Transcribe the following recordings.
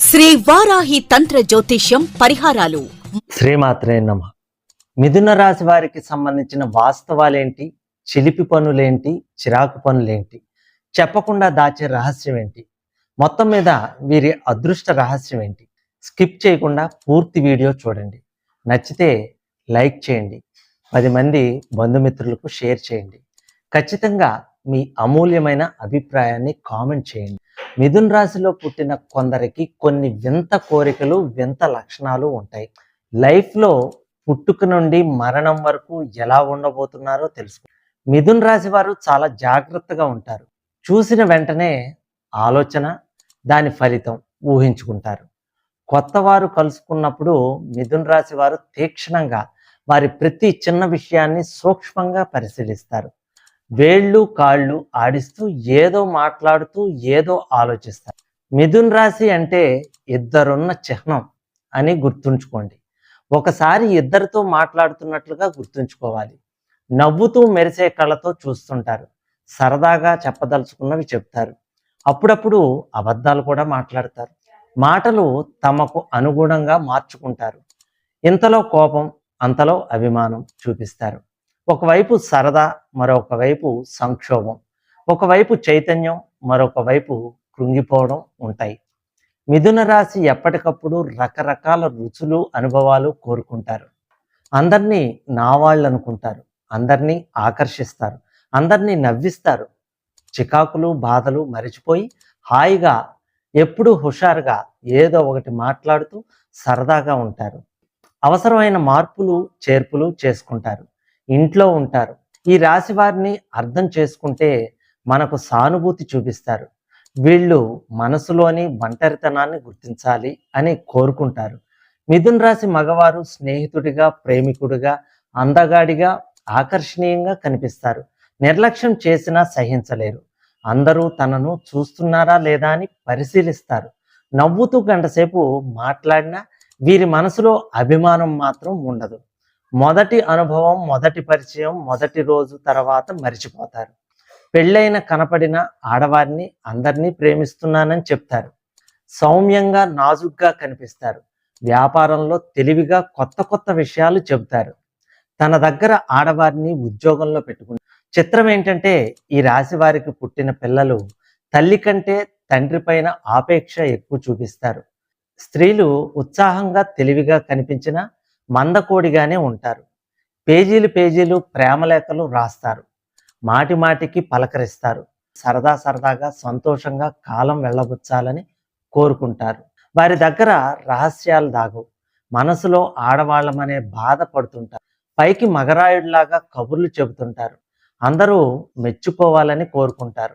శ్రీ వారాహి తంత్ర జ్యోతిష్యం పరిహారాలు. శ్రీమాత్రే నమ. మిథున రాశి వారికి సంబంధించిన వాస్తవాలేంటి? చిలిపి పనులేంటి? చిరాకు పనులేంటి? చెప్పకుండా దాచే రహస్యం ఏంటి? మొత్తం మీద వీరి అదృష్ట రహస్యం ఏంటి? స్కిప్ చేయకుండా పూర్తి వీడియో చూడండి. నచ్చితే లైక్ చేయండి. పది మంది బంధుమిత్రులకు షేర్ చేయండి. ఖచ్చితంగా మీ అమూల్యమైన అభిప్రాయాన్ని కామెంట్ చేయండి. మిథున్ రాశిలో పుట్టిన కొందరికి కొన్ని వింత కోరికలు వింత లక్షణాలు ఉంటాయి. లైఫ్లో పుట్టుక నుండి మరణం వరకు ఎలా ఉండబోతున్నారో తెలుసు మిథున్ రాశి వారు చాలా జాగ్రత్తగా ఉంటారు. చూసిన వెంటనే ఆలోచన దాని ఫలితం ఊహించుకుంటారు. కొత్త వారు కలుసుకున్నప్పుడు మిథున్ రాశి వారు తీక్షణంగా వారి ప్రతి చిన్న విషయాన్ని సూక్ష్మంగా పరిశీలిస్తారు. వేళ్ళు కాళ్ళు ఆడిస్తూ ఏదో మాట్లాడుతూ ఏదో ఆలోచిస్తారు. మిథున్ రాశి అంటే ఇద్దరున్న చిహ్నం అని గుర్తుంచుకోండి. ఒకసారి ఇద్దరితో మాట్లాడుతున్నట్లుగా గుర్తుంచుకోవాలి. నవ్వుతూ మెరిసే కళ్ళతో చూస్తుంటారు. సరదాగా చెప్పదలుచుకున్నవి చెప్తారు. అప్పుడప్పుడు అబద్ధాలు కూడా మాట్లాడతారు. మాటలు తమకు అనుగుణంగా మార్చుకుంటారు. ఇంతలో కోపం అంతలో అభిమానం చూపిస్తారు. ఒకవైపు సరదా మరొక వైపు సంక్షోభం. ఒకవైపు చైతన్యం మరొక వైపు కృంగిపోవడం ఉంటాయి. మిథున రాశి ఎప్పటికప్పుడు రకరకాల రుచులు అనుభవాలు కోరుకుంటారు. అందరినీ నా వాళ్ళు అనుకుంటారు అందరినీ ఆకర్షిస్తారు. అందరినీ నవ్విస్తారు. చికాకులు బాధలు మరిచిపోయి హాయిగా ఎప్పుడూ హుషారుగా ఏదో ఒకటి మాట్లాడుతూ సరదాగా ఉంటారు. అవసరమైన మార్పులు చేర్పులు చేసుకుంటారు. ఇంట్లో ఉంటారు. ఈ రాశి వారిని అర్థం చేసుకుంటే మనకు సానుభూతి చూపిస్తారు. వీళ్ళు మనసులోని ఒంటరితనాన్ని గుర్తించాలి అని కోరుకుంటారు. మిథున్ రాశి మగవారు స్నేహితుడిగా ప్రేమికుడిగా అందగాడిగా ఆకర్షణీయంగా కనిపిస్తారు. నిర్లక్ష్యం చేసినా సహించలేరు. అందరూ తనను చూస్తున్నారా లేదా అని పరిశీలిస్తారు. నవ్వుతూ గంటసేపు మాట్లాడినా వీరి మనసులో అభిమానం మాత్రం ఉండదు. మొదటి అనుభవం మొదటి పరిచయం మొదటి రోజు తర్వాత మరిచిపోతారు. పెళ్ళైన కనపడిన ఆడవారిని అందరినీ ప్రేమిస్తున్నానని చెప్తారు. సౌమ్యంగా నాజుగ్గా కనిపిస్తారు. వ్యాపారంలో తెలివిగా కొత్త కొత్త విషయాలు చెబుతారు. తన దగ్గర ఆడవారిని ఉద్యోగంలో పెట్టుకుంటారు చిత్రం ఏంటంటే ఈ రాశి వారికి పుట్టిన పిల్లలు తల్లి కంటే తండ్రి పైన ఆపేక్ష ఎక్కువ చూపిస్తారు. స్త్రీలు ఉత్సాహంగా తెలివిగా కనిపించిన మందకోడిగానే ఉంటారు. పేజీలు పేజీలు ప్రేమలేఖలు రాస్తారు. మాటి మాటికి పలకరిస్తారు. సరదా సరదాగా సంతోషంగా కాలం వెళ్ళబుచ్చాలని కోరుకుంటారు. వారి దగ్గర రహస్యాలు దాగు. మనసులో ఆడవాళ్ళమనే బాధ పడుతుంటారు. పైకి మగరాయుడిలాగా కబుర్లు చెబుతుంటారు. అందరూ మెచ్చుకోవాలని కోరుకుంటారు.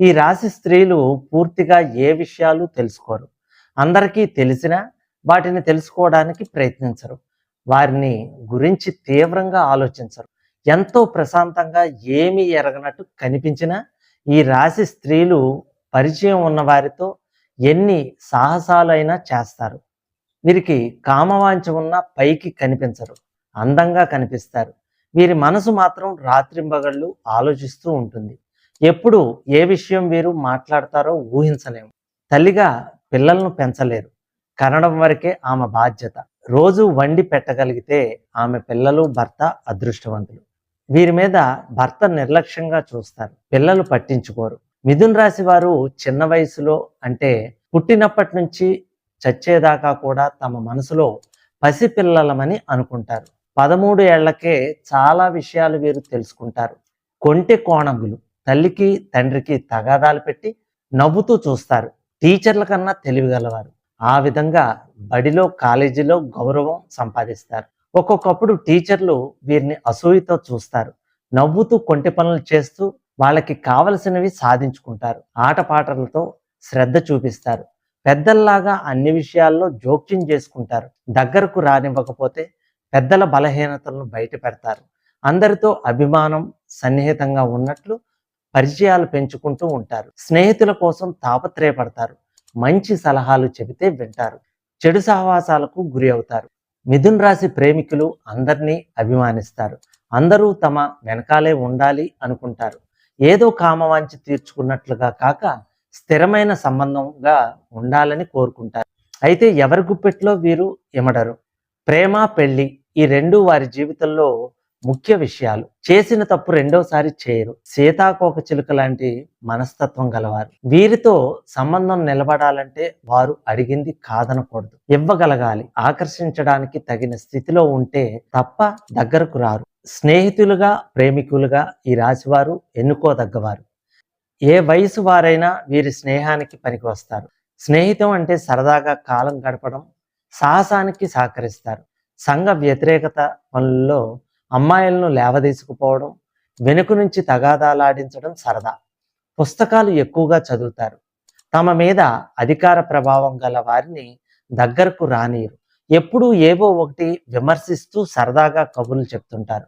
ఈ రాశి స్త్రీలు పూర్తిగా ఏ విషయాలు తెలుసుకోరు. అందరికీ తెలిసినా వాటిని తెలుసుకోవడానికి ప్రయత్నించరు. వారిని గురించి తీవ్రంగా ఆలోచించరు. ఎంతో ప్రశాంతంగా ఏమీ ఎరగనట్టు కనిపించినా ఈ రాశి స్త్రీలు పరిచయం ఉన్న వారితో ఎన్ని సాహసాలైనా చేస్తారు. వీరికి కామవాంఛ ఉన్న పైకి కనిపించరు. అందంగా కనిపిస్తారు. వీరి మనసు మాత్రం రాత్రింబగళ్ళు ఆలోచిస్తూ ఉంటుంది. ఎప్పుడు ఏ విషయం వీరు మాట్లాడతారో ఊహించలేము. తల్లిగా పిల్లలను పెంచలేరు. కనడం వరకే ఆమె బాధ్యత. రోజు వండి పెట్టగలిగితే ఆమె పిల్లలు భర్త అదృష్టవంతులు. వీరి మీద భర్త నిర్లక్ష్యంగా చూస్తారు. పిల్లలు పట్టించుకోరు. మిథున్ రాశి వారు చిన్న వయసులో అంటే పుట్టినప్పటి నుంచి చచ్చేదాకా కూడా తమ మనసులో పసిపిల్లలమని అనుకుంటారు. పదమూడు ఏళ్ళకే చాలా విషయాలు వీరు తెలుసుకుంటారు. కొంటె కోణంగులు తల్లికి తండ్రికి తగాదాలు పెట్టి నవ్వుతూ చూస్తారు. టీచర్ల కన్నా తెలివిగలవారు ఆ విధంగా బడిలో కాలేజీలో గౌరవం సంపాదిస్తారు. ఒక్కొక్కప్పుడు టీచర్లు వీరిని అసూయతో చూస్తారు. నవ్వుతూ కొంటి పనులు చేస్తూ వాళ్ళకి కావలసినవి సాధించుకుంటారు. ఆటపాటలతో శ్రద్ధ చూపిస్తారు. పెద్దల్లాగా అన్ని విషయాల్లో జోక్యం చేసుకుంటారు. దగ్గరకు రానివ్వకపోతే పెద్దల బలహీనతలను బయట పెడతారు. అందరితో అభిమానం సన్నిహితంగా ఉన్నట్లు పరిచయాలు పెంచుకుంటూ ఉంటారు. స్నేహితుల కోసం తాపత్రయపడతారు. మంచి సలహాలు చెబితే వింటారు. చెడు సహవాసాలకు గురి అవుతారు. మిథున్ రాశి ప్రేమికులు అందరినీ అభిమానిస్తారు. అందరూ తమ వెనకాలే ఉండాలి అనుకుంటారు. ఏదో కామవాంచి తీర్చుకున్నట్లుగా కాక స్థిరమైన సంబంధంగా ఉండాలని కోరుకుంటారు. అయితే ఎవరి గుప్పెట్లో వీరు ఇమడరు? ప్రేమ పెళ్ళి ఈ రెండు వారి జీవితంలో ముఖ్య విషయాలు. చేసిన తప్పు రెండోసారి చేయరు. సీతాకోక చిలుక లాంటి మనస్తత్వం గలవారు. వీరితో సంబంధం నిలబడాలంటే వారు అడిగింది కాదనకూడదు. ఇవ్వగలగాలి. ఆకర్షించడానికి తగిన స్థితిలో ఉంటే తప్ప దగ్గరకు రారు. స్నేహితులుగా ప్రేమికులుగా ఈ రాశివారు ఎన్నుకోదగ్గవారు. ఏ వయసు వారైనా వీరి స్నేహానికి పనికి వస్తారు. స్నేహితం అంటే సరదాగా కాలం గడపడం సాహసానికి సహకరిస్తారు. సంఘ వ్యతిరేకత పనుల్లో అమ్మాయిలను లేవదీసుకుపోవడం వెనుక నుంచి తగాదాలాడించడం సరదా. పుస్తకాలు ఎక్కువగా చదువుతారు. తమ మీద అధికార ప్రభావం గల వారిని దగ్గరకు రానియరు. ఎప్పుడూ ఏవో ఒకటి విమర్శిస్తూ సరదాగా కబుర్లు చెప్తుంటారు.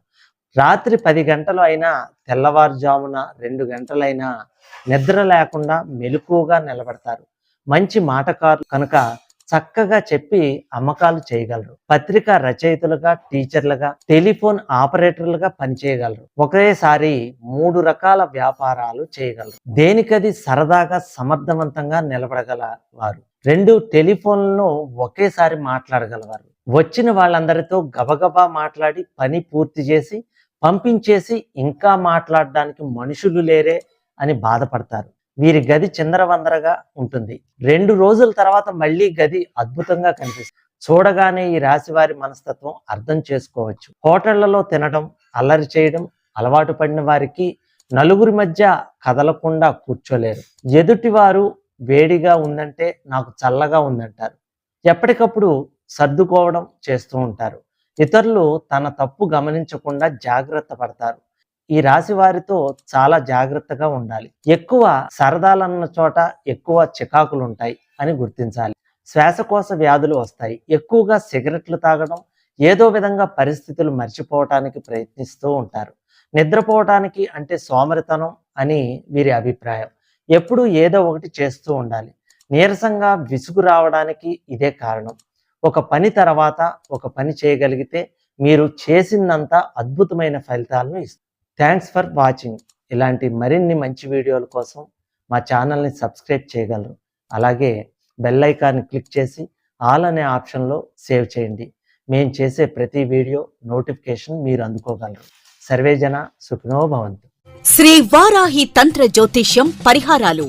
రాత్రి పది గంటలు అయినా తెల్లవారుజామున రెండు గంటలైనా నిద్ర లేకుండా మెలకువగా నిలబడతారు. మంచి మాటకారు కనుక చక్కగా చెప్పి అమ్మకాలు చేయగలరు. పత్రికా రచయితలుగా టీచర్లుగా టెలిఫోన్ ఆపరేటర్లుగా పనిచేయగలరు. ఒకేసారి మూడు రకాల వ్యాపారాలు చేయగలరు. దేనికది సరదాగా సమర్థవంతంగా నిలబడగల వారు? రెండు టెలిఫోన్లను ఒకేసారి మాట్లాడగలవారు. వచ్చిన వాళ్ళందరితో గబగబా మాట్లాడి పని పూర్తి చేసి పంపించేసి ఇంకా మాట్లాడడానికి మనుషులు లేరే అని బాధపడతారు. వీరి గది చిందరవందరగా ఉంటుంది. రెండు రోజుల తర్వాత మళ్ళీ గది అద్భుతంగా కనిపిస్తుంది. చూడగానే ఈ రాశి వారి మనస్తత్వం అర్థం చేసుకోవచ్చు. హోటళ్ళలో తినడం అల్లరి చేయడం అలవాటు పడిన వారికి నలుగురి మధ్య కదలకుండా కూర్చోలేరు. ఎదుటివారు వేడిగా ఉందంటే నాకు చల్లగా ఉందంటారు. ఎప్పటికప్పుడు సర్దుకోవడం చేస్తూ ఉంటారు. ఇతరులు తన తప్పు గమనించకుండా జాగ్రత్త పడతారు. ఈ రాశి వారితో చాలా జాగ్రత్తగా ఉండాలి. ఎక్కువ సరదాలన్న చోట ఎక్కువ చికాకులు ఉంటాయి అని గుర్తించాలి. శ్వాసకోశ వ్యాధులు వస్తాయి. ఎక్కువగా సిగరెట్లు తాగడం ఏదో విధంగా పరిస్థితులు మర్చిపోవటానికి ప్రయత్నిస్తూ ఉంటారు. నిద్రపోవటానికి అంటే సోమరితనం అని వీరి అభిప్రాయం. ఎప్పుడూ ఏదో ఒకటి చేస్తూ ఉండాలి. నీరసంగా విసుగు రావడానికి ఇదే కారణం. ఒక పని తర్వాత ఒక పని చేయగలిగితే మీరు చేసినంత అద్భుతమైన ఫలితాలను ఇస్తారు థ్యాంక్స్ ఫర్ వాచింగ్ ఇలాంటి మరిన్ని మంచి వీడియోల కోసం మా ఛానల్ని సబ్స్క్రైబ్ చేయగలరు. అలాగే బెల్ ఐకాన్ని క్లిక్ చేసి ఆల్ అనే ఆప్షన్లో సేవ్ చేయండి. మేము చేసే ప్రతి వీడియో నోటిఫికేషన్ మీరు అందుకోగలరు. సర్వేజన సుఖినో భవంతు. శ్రీ వారాహి తంత్ర జ్యోతిష్యం పరిహారాలు.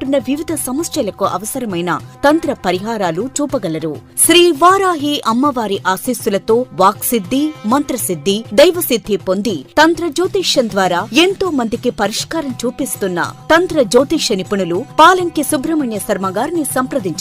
వివిధ సమస్యలకు అవసరమైన తంత్ర పరిహారాలు చూపగలరు. శ్రీ వారాహి అమ్మవారి ఆశీస్సులతో వాక్సిద్ధి మంత్రసిద్ధి దైవసిద్ధి పొంది తంత్ర జ్యోతిష్యం ద్వారా ఎంతో మందికి పరిష్కారం చూపిస్తున్న తంత్ర జ్యోతిష్య నిపుణులు పాలంకి సుబ్రహ్మణ్య శర్మ గారిని సంప్రదించారు